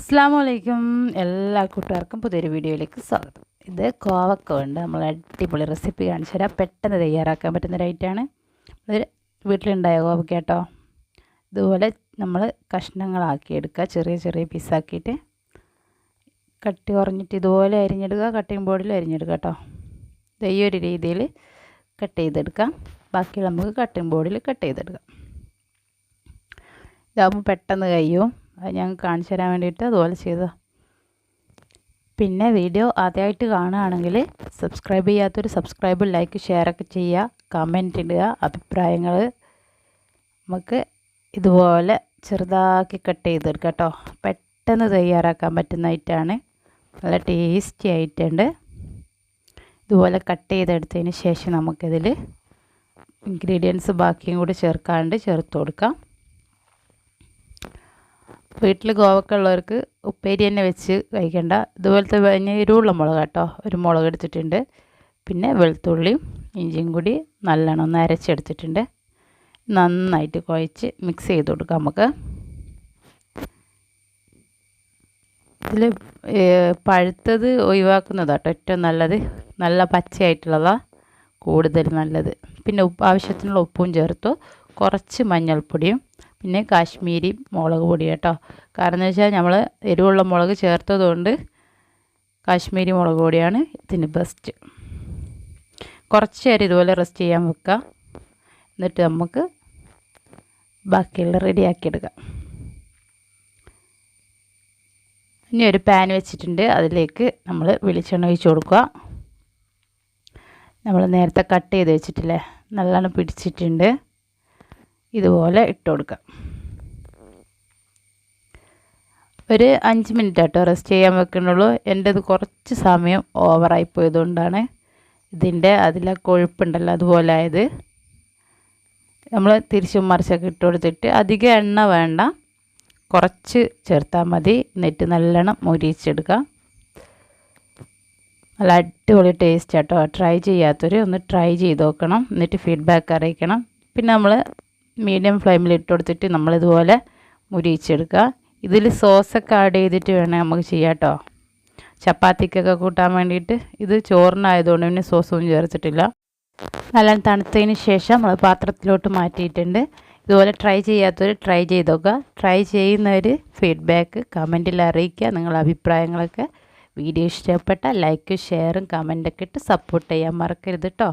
അസ്സാമലൈക്കും എല്ലാ കൂട്ടുകാർക്കും പുതിയൊരു വീഡിയോയിലേക്ക് സ്വാഗതം. ഇത് കോവക്ക കൊണ്ട് നമ്മൾ അടിപൊളി റെസിപ്പി കാണിച്ചു തരാം. പെട്ടെന്ന് തയ്യാറാക്കാൻ പറ്റുന്ന ഒരൈറ്റാണ് വീട്ടിലുണ്ടായ കോവക്ക കേട്ടോ. ഇതുപോലെ നമ്മൾ കഷ്ണങ്ങളാക്കി എടുക്കുക. ചെറിയ ചെറിയ പീസാക്കിയിട്ട് കട്ടി കുറഞ്ഞിട്ട് ഇതുപോലെ അരിഞ്ഞെടുക്കുക. കട്ടിങ് ബോർഡിൽ അരിഞ്ഞെടുക്കുക കേട്ടോ. ഇത് ഈ ഒരു രീതിയിൽ കട്ട് ചെയ്തെടുക്കാം ബാക്കിയുള്ള നമുക്ക് കട്ടിങ് ബോർഡിൽ കട്ട് ചെയ്തെടുക്കാം. ഇതാകുമ്പോൾ പെട്ടെന്ന് കഴിയും. അത് ഞാൻ കാണിച്ചു തരാൻ വേണ്ടിയിട്ട് അതുപോലെ ചെയ്തതാണ് പിന്നെ വീഡിയോ ആദ്യമായിട്ട് കാണുകയാണെങ്കിൽ സബ്സ്ക്രൈബ് ചെയ്യാത്തൊരു സബ്സ്ക്രൈബ് ലൈക്ക് ഷെയറൊക്കെ ചെയ്യുക കമന്റ് ഇടുക അഭിപ്രായങ്ങൾ നമുക്ക് ഇതുപോലെ ചെറുതാക്കി കട്ട് ചെയ്തെടുക്കാം കേട്ടോ. പെട്ടെന്ന് തയ്യാറാക്കാൻ പറ്റുന്ന ഐറ്റാണ് നല്ല ടേസ്റ്റി ആയിട്ടുണ്ട് ഇതുപോലെ കട്ട് ചെയ്തെടുത്തതിന് ശേഷം നമുക്കിതിൽ ഇൻഗ്രീഡിയൻസ് ബാക്കിയും കൂടി ചേർക്കാണ്ട് ചേർത്ത് കൊടുക്കാം. വീട്ടിൽ ഗോവക്ക ഉള്ളവർക്ക് ഉപ്പേരി തന്നെ വെച്ച് കഴിക്കണ്ട. ഇതുപോലത്തെ കഴിഞ്ഞ എരിവുള്ള മുളക് കേട്ടോ. ഒരു മുളക് എടുത്തിട്ടുണ്ട്. പിന്നെ വെളുത്തുള്ളിയും ഇഞ്ചിയും കൂടി നല്ലോണം ഒന്ന് അരച്ചെടുത്തിട്ടുണ്ട്. നന്നായിട്ട് കുഴച്ച് മിക്സ് ചെയ്ത് കൊടുക്കാം നമുക്ക്. ഇതിൽ പഴുത്തത് ഒഴിവാക്കുന്നതാട്ടോ ഏറ്റവും നല്ലത്. നല്ല പച്ചയായിട്ടുള്ളതാണ് കൂടുതൽ നല്ലത്. പിന്നെ ഉപ്പ് ആവശ്യത്തിനുള്ള ഉപ്പും ചേർത്തു. കുറച്ച് മഞ്ഞൾപ്പൊടിയും പിന്നെ കാശ്മീരി മുളക് പൊടി കേട്ടോ. കാരണം എന്ന് വെച്ചാൽ നമ്മൾ എരിവുള്ള മുളക് ചേർത്തതുകൊണ്ട് കാശ്മീരി മുളക് പൊടിയാണ് ഇതിന് ബെസ്റ്റ് കുറച്ച് നേരം ഇതുപോലെ റെസ്റ്റ് ചെയ്യാൻ വെക്കുക എന്നിട്ട് നമുക്ക് ബാക്കിയുള്ള റെഡിയാക്കിയെടുക്കാം ഇനി ഒരു പാൻ വെച്ചിട്ടുണ്ട്. അതിലേക്ക് നമ്മൾ വെളിച്ചെണ്ണ ഒഴിച്ച് കൊടുക്കുക. നമ്മൾ നേരത്തെ കട്ട് ചെയ്ത് വെച്ചിട്ടില്ലേ? നല്ലോണം പിടിച്ചിട്ടുണ്ട്. ഇതുപോലെ ഇട്ട് കൊടുക്കാം. ഒരു അഞ്ച് മിനിറ്റ് ആട്ടോ റെസ്റ്റ് ചെയ്യാൻ വെക്കുന്നുള്ളൂ. എന്റെത് കുറച്ച് സമയം ഓവറായി പോയതുകൊണ്ടാണ് ഇതിന്റെ അതിലെ കൊഴുപ്പുണ്ടല്ലോ അതുപോലെ ആയത് നമ്മൾ തിരിച്ചും മറിച്ചൊക്കെ ഇട്ട് കൊടുത്തിട്ട് അധികം എണ്ണ വേണ്ട. കുറച്ച് ചേർത്താൽ മതി. എന്നിട്ട് നല്ലോണം മുരിച്ചെടുക്കാം നല്ല അടിപൊളി ടേസ്റ്റ് ആട്ടോ. ട്രൈ ചെയ്യാത്തൊരു ഒന്ന് ട്രൈ ചെയ്ത് നോക്കണം. എന്നിട്ട് ഫീഡ്ബാക്ക് അറിയിക്കണം. പിന്നെ നമ്മൾ മീഡിയം ഫ്ലെയിമിൽ ഇട്ട് കൊടുത്തിട്ട് നമ്മളിതുപോലെ മുരിച്ചെടുക്കുക ഇതിൽ സോസൊക്കെ ആഡ് ചെയ്തിട്ട് വേണം നമുക്ക് ചെയ്യാം കേട്ടോ ചപ്പാത്തിക്കൊക്കെ കൂട്ടാൻ വേണ്ടിയിട്ട് ഇത് ചോറിനായതുകൊണ്ട് പിന്നെ സോസൊന്നും ചേർത്തിട്ടില്ല. നല്ല തണുത്തതിന് ശേഷം നമ്മൾ പാത്രത്തിലോട്ട് മാറ്റിയിട്ടുണ്ട്. ഇതുപോലെ ട്രൈ ചെയ്യാത്തവർ ട്രൈ ചെയ്ത് നോക്കുക. ട്രൈ ചെയ്യുന്നവർ ഫീഡ്ബാക്ക് കമന്റിൽ അറിയിക്കുക. നിങ്ങളുടെ അഭിപ്രായങ്ങളൊക്കെ. വീഡിയോ ഇഷ്ടപ്പെട്ട ലൈക്കും ഷെയറും കമന്റൊക്കെ ഇട്ട് സപ്പോർട്ട് ചെയ്യാൻ മറക്കരുത് കേട്ടോ